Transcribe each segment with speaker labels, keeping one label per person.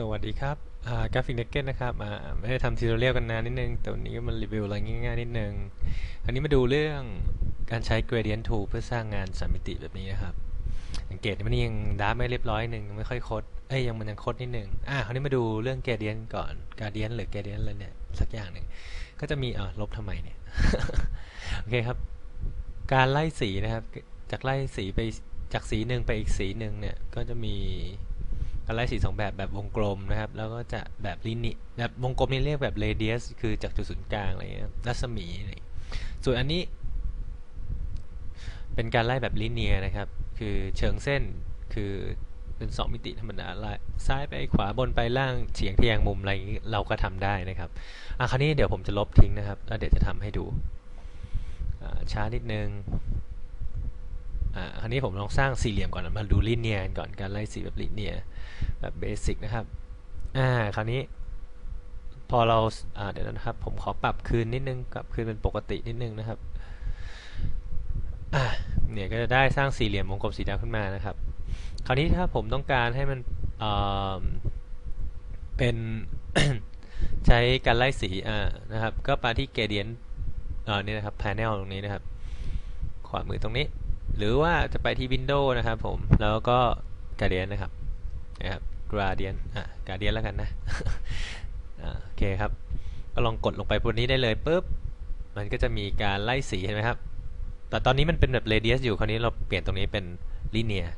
Speaker 1: สวัสดีครับกราฟิกเนกเก็ตนะครับไม่ได้ทำทีเรียลกันนานนิดนึงแต่วันนี้ก็มารีวิวอะไรง่ายๆนิดนึงอันนี้มาดูเรื่องการใช้ gradient tool เพื่อสร้างงานสามมิติแบบนี้นะครับ สังเกตมันยังดาร์ไม่เรียบร้อยหนึ่งยังไม่ค่อยคด เอ้ยยังมันยังคดนิดนึง อ่าคราวนี้มาดูเรื่อง gradient ก่อน gradient หรือ gradient อะไรเนี่ยสักอย่างหนึ่ง ก็จะมีอ่าลบทำไมเนี่ย โอเคครับ การไล่สีนะครับ จากไล่สีไปจากสีหนึ่งไปอีกสีหนึ่งเนี่ย ก็จะมี การไล่สีสองแบบแบบวงกลมนะครับ แล้วก็จะแบบลินิแบบวงกลมนี่เรียกแบบเรเดียสคือจากจุดศูนย์กลางอะไรเงี้ยรัศมีอะไรส่วนอันนี้เป็นการไล่แบบลิเนียนะครับ คือเชิงเส้นคือเป็น2มิติธรรมดาไล่ซ้ายไปขวาบนไปล่างเฉียงทะแยงมุมอะไรอย่างนี้เราก็ทำได้นะครับอะคราวนี้เดี๋ยวผมจะลบทิ้งนะครับ แล้วเดี๋ยวจะทำให้ดูช้านิดนึง อ่าคราวนี้ผมลองสร้างสี่เหลี่ยมก่อนมาดูลิเนียก่อนการไล่สีแบบลิเนียแบบเบสิกนะครับอ่าคราวนี้พอเราอ่าเดี๋ยวนะครับ ผมขอปรับคืนนิดนึงกลับคืนเป็นปกตินิดนึงนะครับอ่าเนี่ยก็จะได้สร้างสี่เหลี่ยมวงกลมสีดำขึ้นมานะครับ คราวนี้ถ้าผมต้องการให้มันเป็นใช้การไล่สีอ่านะครับ ก็ไปที่ gradient อ่านี่นะครับ panel ตรงนี้นะครับ ขวามือตรงนี้ หรือว่าจะไปที่ Windows นะครับผม แล้วก็ gradient นะครับนะครับ gradient อะ gradient แล้วกันนะโอเคครับ ก็ลองกดลงไปบนนี้ได้เลยปุ๊บ มันก็จะมีการไล่สีเห็นไหมครับ แต่ตอนนี้มันเป็นแบบ radius อยู่ คราวนี้เราเปลี่ยนตรงนี้เป็น linear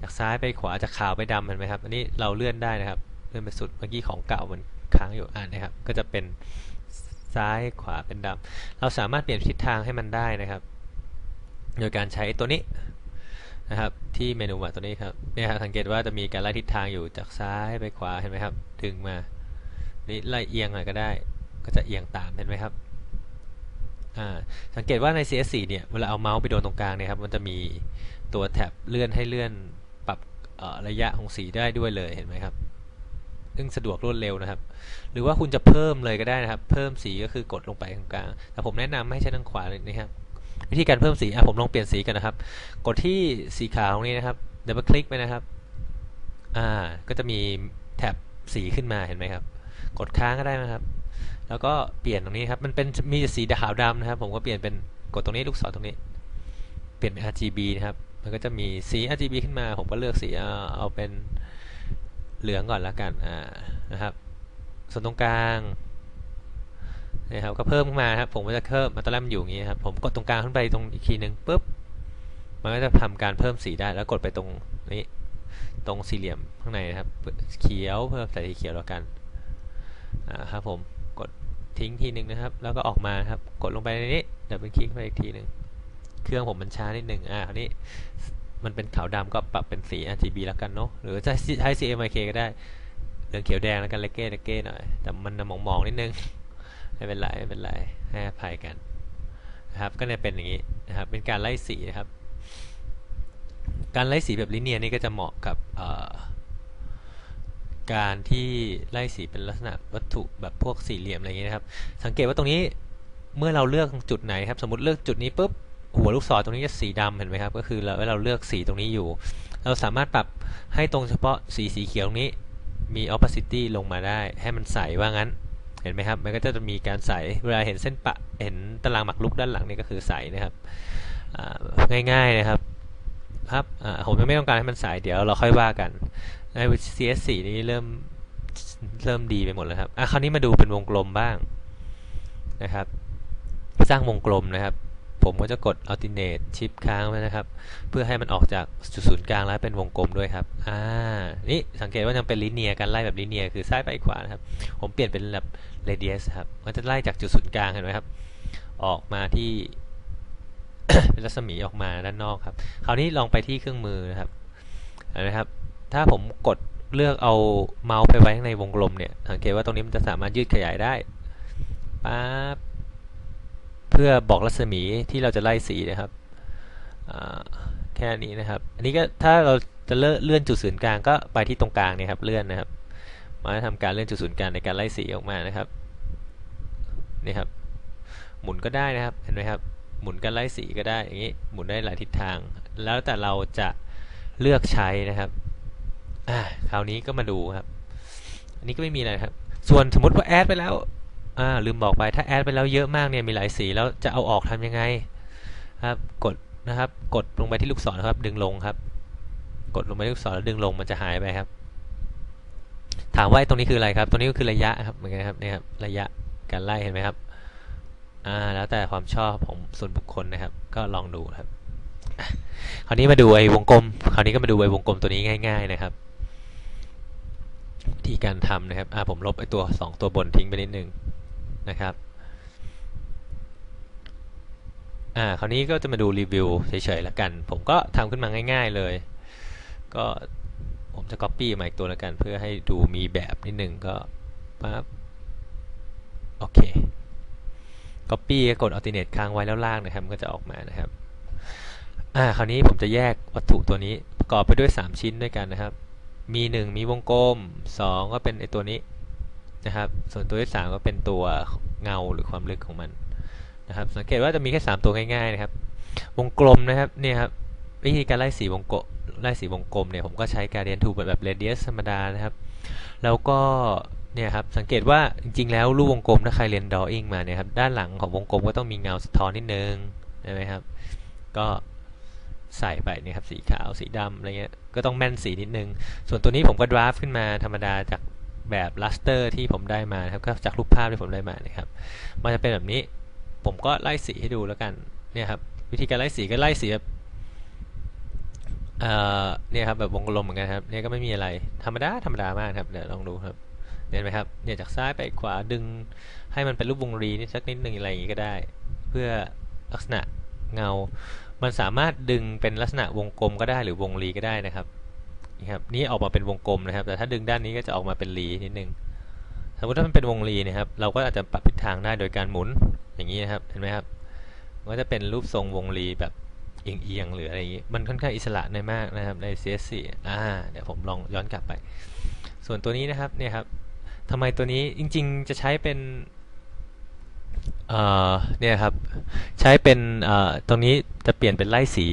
Speaker 1: จากซ้ายไปขวาจากขาวไปดำเห็นไหมครับ อันนี้เราเลื่อนได้นะครับ เลื่อนไปสุด เมื่อกี้ของเก่ามันค้างอยู่อ่านะครับ ก็จะเป็นซ้ายขวาเป็นดำ เราสามารถเปลี่ยนทิศทางให้มันได้นะครับ โดยการใช้ตัวนี้นะครับที่เมนูตัวนี้ครับเนี่ยครับสังเกตว่าจะมีการไล่ทิศทางอยู่จากซ้ายไปขวาเห็นไหมครับ ดึงมานี่ไล่เอียงหน่อยก็ได้ ก็จะเอียงตามเห็นไหมครับอ่าสังเกตว่าใน CS4 เนี่ยเวลาเอาเมาส์ไปโดนตรงกลางเนี่ยครับมันจะมีตัวแท็บเลื่อนให้เลื่อนปรับระยะของสีได้ด้วยเลยเห็นไหมครับซึ่งสะดวกรวดเร็วนะครับ หรือว่าคุณจะเพิ่มเลยก็ได้นะครับ เพิ่มสีก็คือกดลงไปตรงกลางแต่ผมแนะนำให้ใช้ทางขวาเลยนะครับ วิธีการเพิ่มสีอะผมลองเปลี่ยนสีกันนะครับ กดที่สีขาวตรงนี้นะครับเดี๋ยวมาคลิกไปนะครับอ่าก็จะมีแท็บสีขึ้นมาเห็นไหมครับ กดค้างก็ได้นะครับ แล้วก็เปลี่ยนตรงนี้ครับมันเป็นมีสีขาวดำนะครับ ผมก็เปลี่ยนเป็นกดตรงนี้ลูกศรตรงนี้ เปลี่ยนเป็น RGB นะครับ มันก็จะมีสี RGB ขึ้นมา ผมก็เลือกสีเอาเป็นเหลืองก่อนแล้วกันอ่านะครับ ส่วนตรงกลาง นะครับก็เพิ่มขึ้นมาครับผมก็จะเพิ่มมาตอนแรกมันอยู่อย่างนี้ครับผมกดตรงกลางขึ้นไปตรงอีกทีหนึ่งปุ๊บมันก็จะทำการเพิ่มสีได้แล้วกดไปตรงนี้ตรงสี่เหลี่ยมข้างในนะครับเขียวเพิ่มใส่สีเขียวแล้วกันอ่าครับผมกดทิ้งทีหนึ่งนะครับ แล้วก็ออกมาครับกดลงไปในนี้เดี๋ยวเป็นคลิกไปอีกทีหนึ่งเครื่องผมมันช้านิดหนึ่งอ่าคราวนี้มันเป็นขาวดำก็ปรับเป็นสี RGB แล้วกันเนาะหรือจะใช้ CMYK ก็ได้เหลืองเขียวแดงแล้วกันเลเก้เลเก้หน่อยแต่มันมองๆนิดนึง ไม่เป็นไรไม่เป็นไรให้อภัยกันนะครับก็จะเป็นอย่างนี้นะครับเป็นการไล่สีนะครับ การไล่สีแบบลิเนียนี่ก็จะเหมาะกับการที่ไล่สีเป็นลักษณะวัตถุแบบพวกสี่เหลี่ยมอะไรอย่างนี้นะครับ สังเกตว่าตรงนี้เมื่อเราเลือกจุดไหนครับ สมมติเลือกจุดนี้ปุ๊บหัวลูกศรตรงนี้จะสีดำเห็นไหมครับ ก็คือเราเราเลือกสีตรงนี้อยู่ เราสามารถปรับให้ตรงเฉพาะสีสีเขียวตรงนี้มี opacity ลงมาได้ ให้มันใสว่างั้น เห็นไหมครับ มันก็จะมีการใส เวลาเห็นเส้นปะ เห็นตารางหมักลุกด้านหลังนี่ก็คือใสนะครับ ง่ายๆนะครับ ครับผมไม่ต้องการให้มันใส เดี๋ยวเราค่อยว่ากัน ใน CS4 นี้เริ่ม เริ่มดีไปหมดแล้วครับ อะคราวนี้มาดูเป็นวงกลมบ้างนะครับ สร้างวงกลมนะครับ ผมก็จะกด alternate shift ค้างไว้นะครับ เพื่อให้มันออกจากจุดศูนย์กลางแล้วเป็นวงกลมด้วยครับ อ่า นี่สังเกตว่ายังเป็นลิเนียการไล่แบบลิเนียคือซ้ายไปขวานะครับ ผมเปลี่ยนเป็นแบบ radius ครับ มันจะไล่จากจุดศูนย์กลางเห็นไหมครับ ออกมาที่เป็นรัศมีออกมาด้านนอกครับ คราวนี้ลองไปที่เครื่องมือนะครับเห็นไหมครับ ถ้าผมกดเลือกเอาเมาส์ไปไว้ในวงกลมเนี่ย สังเกตว่าตรงนี้มันจะสามารถยืดขยายได้ปั๊บ พื่อบอกรัศมีที่เราจะไล่สีนะครับแค่นี้นะครับ อันนี้ก็ถ้าเราจะเลื่อนจุดศูนย์กลางก็ไปที่ตรงกลางนี่ครับเลื่อนนะครับ มาทำการเลื่อนจุดศูนย์กลางในการไล่สีออกมานะครับนี่ครับ หมุนก็ได้นะครับเห็นไหมครับหมุนการไล่สีก็ได้อย่างนี้หมุนได้หลายทิศทาง แล้วแต่เราจะเลือกใช้นะครับคราวนี้ก็มาดูครับ อันนี้ก็ไม่มีอะไรครับ ส่วนสมมติว่าแอดไปแล้ว อ่าลืมบอกไปถ้าแอดไปแล้วเยอะมากเนี่ยมีหลายสีแล้วจะเอาออกทำยังไงครับกดนะครับกดลงไปที่ลูกศรครับดึงลงครับ กดลงไปที่ลูกศรแล้วดึงลงมันจะหายไปครับ ถามว่าไอ้ตรงนี้คืออะไรครับ ตรงนี้ก็คือระยะครับเหมือนกันครับเนี่ยครับระยะการไล่เห็นไหมครับอ่าแล้วแต่ความชอบของส่วนบุคคลนะครับ ก็ลองดูครับคราวนี้มาดูไอ้วงกลม คราวนี้ก็มาดูไอ้วงกลมตัวนี้ง่าย ๆนะครับวิธีการทำนะครับอ่าผมลบไอ้ตัวสองตัวบนทิ้งไปนิดนึง นะครับอ่าคราวนี้ก็จะมาดูรีวิวเฉยๆแล้วกัน ผมก็ทำขึ้นมาง่าย ๆเลย ก็ผมจะ copy มาอีกตัวแล้วกัน เพื่อให้ดูมีแบบนิดนึงก็ปั๊บโอเค copy ก็กด alternate ค้างไว้แล้วลากนะครับ มันก็จะออกมานะครับอ่าคราวนี้ผมจะแยกวัตถุตัวนี้ประกอบไปด้วย 3 ชิ้นด้วยกันนะครับ มี 1 มีวงกลม 2 ก็เป็นไอตัวนี้ นะครับ ส่วนตัวที่ 3 ก็เป็นตัวเงาหรือความลึกของมันนะครับ สังเกตว่าจะมีแค่ 3 ตัวง่ายๆนะครับ วงกลมนะครับนี่ครับวิธีการไล่สีวงกลมไล่สีวงกลมเนี่ยผมก็ใช้การเรียนทูแบบแบบ radius ธรรมดานะครับ แล้วก็เนี่ยครับสังเกตว่าจริงๆแล้วรูปวงกลมถ้าใครเรียน drawing มาเนี่ยครับด้านหลังของวงกลมก็ต้องมีเงาสะท้อนนิดนึงใช่ไหมครับ ก็ใส่ไปเนี่ยครับสีขาวสีดำอะไรเงี้ยก็ต้องแม่นสีนิดนึง ส่วนตัวนี้ผมก็ดราฟขึ้นมาธรรมดาจาก แบบลัสเตอร์ที่ผมได้มาครับก็จากรูปภาพที่ผมได้มานะครับ มันจะเป็นแบบนี้ ผมก็ไล่สีให้ดูแล้วกัน เนี่ยครับ วิธีการไล่สีก็ไล่สีแบบเอ่อเนี่ยครับแบบวงกลมเหมือนกันครับ เนี่ยก็ไม่มีอะไร ธรรมดาธรรมดามากครับ เดี๋ยวลองดูครับเห็นไหมครับ เนี่ยจากซ้ายไปขวาดึงให้มันเป็นรูปวงรีนิดสักนิดหนึ่งอะไรอย่างงี้ก็ได้ เพื่อลักษณะเงา มันสามารถดึงเป็นลักษณะวงกลมก็ได้หรือวงรีก็ได้นะครับ ครับนี่ออกมาเป็นวงกลมนะครับ แต่ถ้าดึงด้านนี้ก็จะออกมาเป็นรีนิดนึงสมมติถ้ามันเป็นวงรีนะครับ เราก็อาจจะปรับทิศทางได้โดยการหมุนอย่างนี้นะครับเห็นไหมครับมันก็จะเป็นรูปทรงวงรีแบบเอียงๆหรืออะไรอย่างนี้มันค่อนข้างอิสระในมากนะครับใน CS4 อ่าเดี๋ยวผมลองย้อนกลับไป ส่วนตัวนี้นะครับเนี่ยครับทำไมตัวนี้จริงๆจะใช้เป็นเอ่อเนี่ยครับใช้เป็นเอ่อตรงนี้จะเปลี่ยนเป็นไล่สี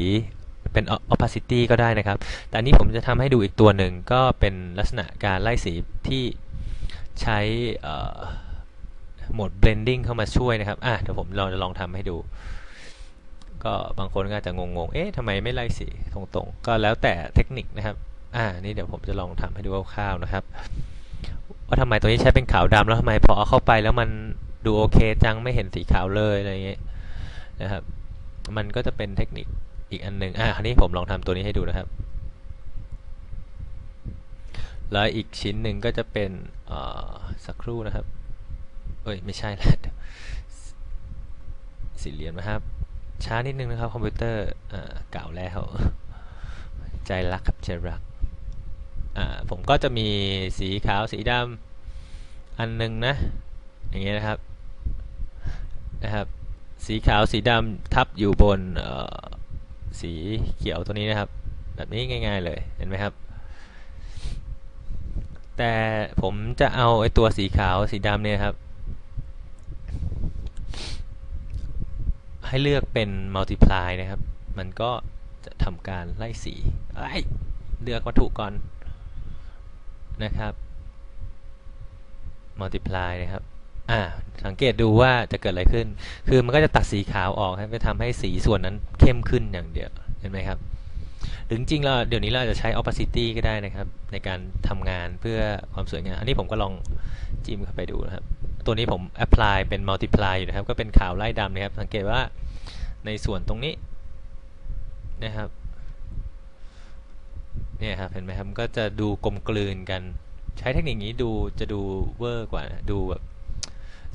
Speaker 1: เป็น opacity ก็ได้นะครับ แต่นี้ผมจะทำให้ดูอีกตัวหนึ่งก็เป็นลักษณะการไล่สีที่ใช้โหมด blending เข้ามาช่วยนะครับ อะเดี๋ยวผมลองจะลองทำให้ดู ก็บางคนก็อาจจะงงๆ เอ๊ะทำไมไม่ไล่สีตรงๆ ก็แล้วแต่เทคนิคนะครับ อ่า นี่เดี๋ยวผมจะลองทำให้ดูคร่าวๆนะครับ ว่าทำไมตัวนี้ใช้เป็นขาวดำแล้วทำไมพอเอาเข้าไปแล้วมันดูโอเคจังไม่เห็นสีขาวเลยอะไรเงี้ยนะครับ มันก็จะเป็นเทคนิค อีกอันหนึ่งอะคราวนี้ผมลองทำตัวนี้ให้ดูนะครับ แล้วอีกชิ้นหนึ่งก็จะเป็นสักครู่นะครับ เอ้ยไม่ใช่แล้วสี่เหลี่ยมนะครับ ช้านิดนึงนะครับคอมพิวเตอร์อ่าเก่าแล้วใจรักครับใจรักผมก็จะมีสีขาวสีดำอันหนึงนะ อย่างเงี้ยนะครับนะครับ สีขาวสีดำทับอยู่บนเสีเขียวตัวนี้นะครับ แบบนี้ง่าย ๆ เลยเห็นไหมครับ แต่ผมจะเอาไอ้ตัวสีขาวสีดำเนี่ยครับ ให้เลือกเป็น multiply นะครับ มันก็จะทำการไล่สีไอ้ยเลือกวัตถุก่อนนะครับ multiply นะครับ อ่าสังเกตดูว่าจะเกิดอะไรขึ้น คือมันก็จะตัดสีขาวออกให้ไปทำให้สีส่วนนั้นเข้มขึ้นอย่างเดียว เห็นไหมครับ หรือจริงเราเดี๋ยวนี้เราจะใช้ opacity ก็ได้นะครับ ในการทำงานเพื่อความสวยงาม อันนี้ผมก็ลองจิ้มเข้าไปดูนะครับ ตัวนี้ผม apply เป็น multiply อยู่นะครับ ก็เป็นขาวไล่ดำนะครับ สังเกตว่าในส่วนตรงนี้นะครับ เนี่ยครับ เห็นไหมครับ ก็จะดูกลมกลืนกัน ใช้เทคนิคนี้ดูจะดูเวอร์กว่านะดูแบบ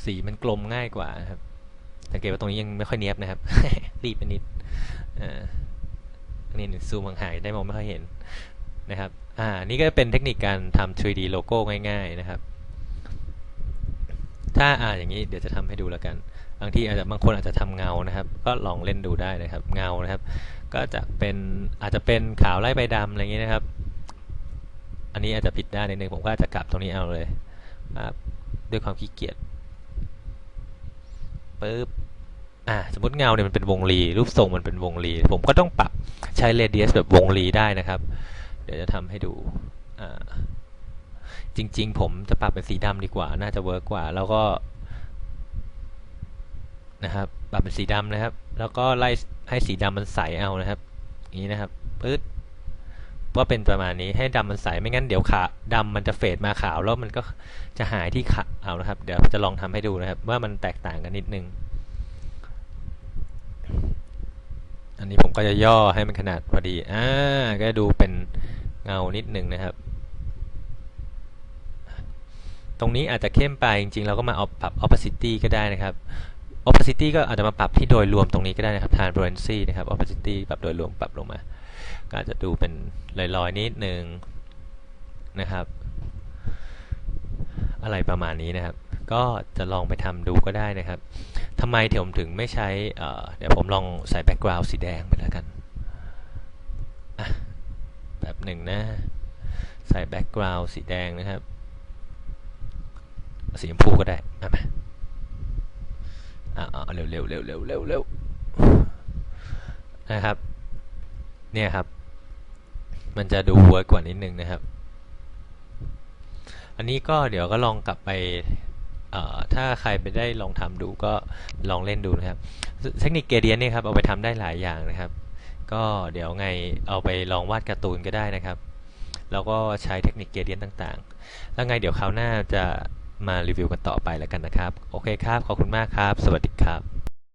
Speaker 1: สีมันกลมง่ายกว่าครับ สังเกตว่าตรงนี้ยังไม่ค่อยเนียบนะครับ รีบไปนิดอ่านี่ซูมห่างๆได้มองไม่ค่อยเห็นนะครับ อ่า นี่ก็เป็นเทคนิคการทำ 3D โลโก้ง่าย ๆนะครับ ถ้าอ่าอย่างนี้เดี๋ยวจะทำให้ดูแล้วกัน บางทีอาจจะบางคนอาจจะทำเงานะครับ ก็ลองเล่นดูได้นะครับ เงานะครับ ก็จะเป็นอาจจะเป็นขาวไล่ไปดำอะไรอย่างนี้นะครับ อันนี้อาจจะผิดได้านนิดนึงผมก็อาจจะกลับตรงนี้เอาเลยครับด้วยความขี้เกียจ ปึ๊บอ่าสมมติเงาเนี่ยมันเป็นวงรี รูปทรงมันเป็นวงรี ผมก็ต้องปรับใช้เรเดียสแบบวงรีได้นะครับ เดี๋ยวจะทำให้ดูอ่าจริง ๆ ผมจะปรับเป็นสีดำดีกว่า น่าจะเวิร์กกว่า แล้วก็นะครับปรับเป็นสีดำนะครับ แล้วก็ไล่ให้สีดำมันใสเอานะครับอย่างนี้นะครับปึ๊ด ก็เป็นประมาณนี้ให้ดำมันใสไม่งั้นเดี๋ยวขาดำมันจะเฟดมาขาวแล้วมันก็จะหายที่ขาวนะครับ เดี๋ยวจะลองทำให้ดูนะครับ ว่ามันแตกต่างกันนิดนึง อันนี้ผมก็จะย่อให้มันขนาดพอดีอ่าก็ดูเป็นเงานิดนึงนะครับ ตรงนี้อาจจะเข้มไปจริงๆ เราก็มาเอาปรับ opacity ก็ได้นะครับ opacity ก็อาจจะมาปรับที่โดยรวมตรงนี้ก็ได้นะครับ transparency นะครับ opacity ปรับโดยรวมปรับลงมา ก็อาจจะดูเป็นลอยๆนิดนึงนะครับ อะไรประมาณนี้นะครับ ก็จะลองไปทำดูก็ได้นะครับทำไมถึงผมถึงไม่ใช้เอ่เดี๋ยวผมลองใส่แบ็กกราวด์สีแดงไปแล้วกันแบบหนึ่งนะ ใส่แบ็กกราวด์สีแดงนะครับ สีชมพูก็ได้มามาอ่าเร็วเร็วเร็วเร็วเร็วเร็วนะครับ เนี่ยครับ มันจะดูเวิร์กกว่านิดนึงนะครับ อันนี้ก็เดี๋ยวก็ลองกลับไปถ้าใครไปได้ลองทำดูก็ลองเล่นดูนะครับ เทคนิคเกเดียนนี่ครับเอาไปทำได้หลายอย่างนะครับ ก็เดี๋ยวไงเอาไปลองวาดการ์ตูนก็ได้นะครับ แล้วก็ใช้เทคนิคเกเดียนต่างๆ แล้วไงเดี๋ยวคราวหน้าจะมารีวิวกันต่อไปแล้วกันนะครับ โอเคครับ ขอบคุณมากครับ สวัสดีครับ